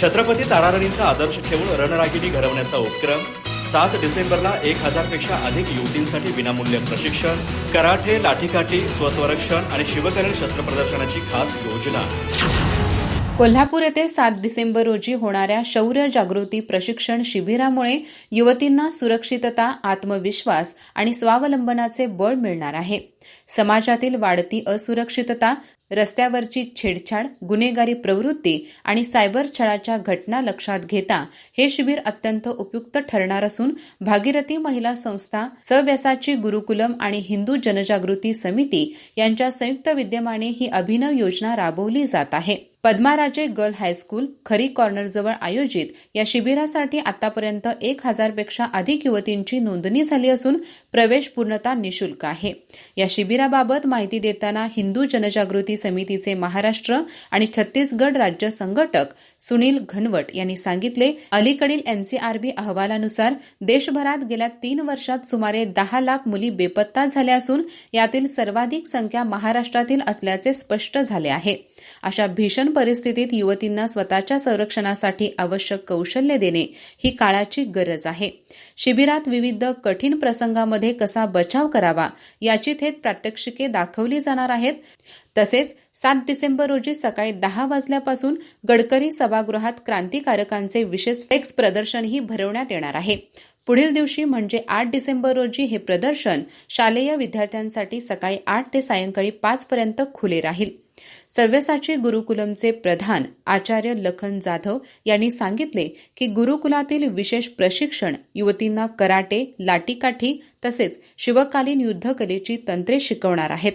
छत्रपती ताराराणींचा आदर्श ठेवून रणरागिणी घडवण्याचा उपक्रम सात डिसेंबरला एक हजारपेक्षा अधिक युवतींसाठी विनामूल्य प्रशिक्षण कराठे लाठीकाठी स्वसंरक्षण आणि शिवकरण शस्त्र प्रदर्शनाची खास योजना. कोल्हापूर येथे सात डिसेंबर रोजी होणाऱ्या शौर्य जागृती प्रशिक्षण शिबिरामुळे युवतींना सुरक्षितता आत्मविश्वास आणि स्वावलंबनाचे बळ मिळणार आहे. समाजातील वाढती असुरक्षितता रस्त्यावरची छेडछाड गुन्हेगारी प्रवृत्ती आणि सायबर छळाच्या घटना लक्षात घेता हे शिबिर अत्यंत उपयुक्त ठरणार असून भागीरथी महिला संस्था सव्यासाची गुरुकुलम आणि हिंदू जनजागृती समिती यांच्या संयुक्त विद्यमाने ही अभिनव योजना राबवली जात आहे. पद्माराजे गर्ल हायस्कूल खरी कॉर्नरजवळ आयोजित या शिबिरासाठी आतापर्यंत एक हजारपेक्षा अधिक युवतींची नोंदणी झाली असून प्रवेश पूर्णता निशुल्क आहे. या शिबिराबाबत माहिती देताना हिंदू जनजागृती समितीचे महाराष्ट्र आणि छत्तीसगड राज्य संघटक सुनील घनवट यांनी सांगितले अलीकडील एनसीआरबी अहवालानुसार देशभरात गेल्या तीन वर्षात सुमारे दहा लाख मुली बेपत्ता झाल्या असून यातील सर्वाधिक संख्या महाराष्ट्रातील असल्याचे स्पष्ट झाले आहे. अशा भीषण परिस्थितीत युवतींना स्वतःच्या संरक्षणासाठी आवश्यक कौशल्य देणे ही काळाची गरज आहे. शिबिरात विविध कठीण प्रसंगामध्ये कसा बचाव करावा याची थेट प्रात्यक्षिके दाखवली जाणार आहेत. तसेच सात डिसेंबर रोजी सकाळी दहा वाजल्यापासून गडकरी सभागृहात क्रांतिकारकांचे विशेष फ्लेक्स प्रदर्शनही भरवण्यात येणार आहे. पुढील दिवशी म्हणजे आठ डिसेंबर रोजी हे प्रदर्शन शालेय विद्यार्थ्यांसाठी सकाळी आठ ते सायंकाळी पाच पर्यंत खुले राहील. सव्यसाची गुरुकुलमचे प्रधान आचार्य लखन जाधव यांनी सांगितले की गुरुकुलातील विशेष प्रशिक्षण युवतींना कराटे लाटीकाठी तसेच शिवकालीन युद्धकलेची तंत्रे शिकवणार आहेत.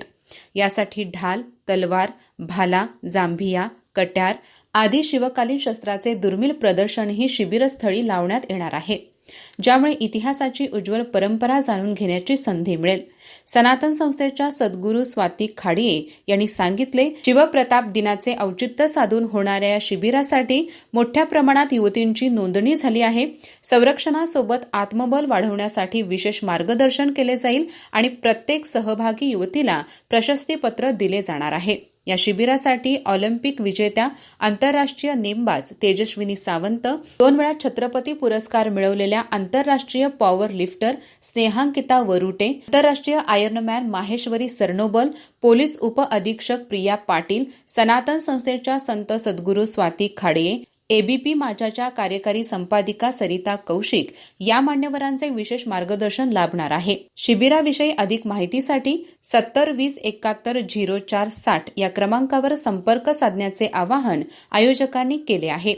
यासाठी ढाल तलवार भाला जांभिया कट्यार आदी शिवकालीन शस्त्राचे दुर्मिळ प्रदर्शनही शिबिरस्थळी लावण्यात येणार आहे. ज्यामुळे इतिहासाची उज्ज्वल परंपरा जाणून घेण्याची संधी मिळेल. सनातन संस्थेच्या सद्गुरू स्वाती खाडिये यांनी सांगितले शिवप्रताप दिनाचे औचित्य साधून होणाऱ्या या शिबिरासाठी मोठ्या प्रमाणात युवतींची नोंदणी झाली आहे. संरक्षणासोबत आत्मबल वाढवण्यासाठी विशेष मार्गदर्शन केले जाईल आणि प्रत्येक सहभागी युवतीला प्रशस्तीपत्र दिले जाणार आहे. या शिबिरासाठी ऑलिम्पिक विजेत्या आंतरराष्ट्रीय नेमबाज तेजस्विनी सावंत दोन वेळा छत्रपती पुरस्कार मिळवलेल्या आंतरराष्ट्रीय पॉवर लिफ्टर स्नेहांकिता वरुटे आंतरराष्ट्रीय आयर्नमॅन माहेश्वरी सरनोबल पोलीस उप अधीक्षक प्रिया पाटील सनातन संस्थेच्या संत सद्गुरू स्वाती खाडे एबीपी माझ्याच्या कार्यकारी संपादिका सरिता कौशिक या मान्यवरांचे विशेष मार्गदर्शन लाभणार आहे. शिबिराविषयी अधिक माहितीसाठी सत्तर वीस एकाहत्तर झिरो चार साठ या क्रमांकावर संपर्क साधण्याचे आवाहन आयोजकांनी केले आहे.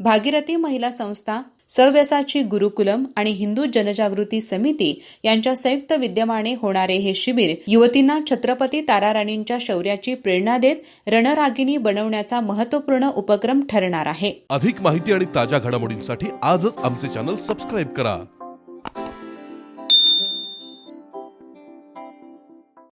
भागीरथी महिला संस्था सव्यसाची गुरुकुलम आणि हिंदू जनजागृती समिती यांच्या संयुक्त विद्यमाने होणारे हे शिबिर युवतींना छत्रपती ताराराणींच्या शौर्याची प्रेरणा देत रणरागिणी बनवण्याचा महत्त्वपूर्ण उपक्रम ठरणार आहे. अधिक माहिती आणि ताज्या घडामोडींसाठी आजच आमचे चॅनल सबस्क्राईब करा.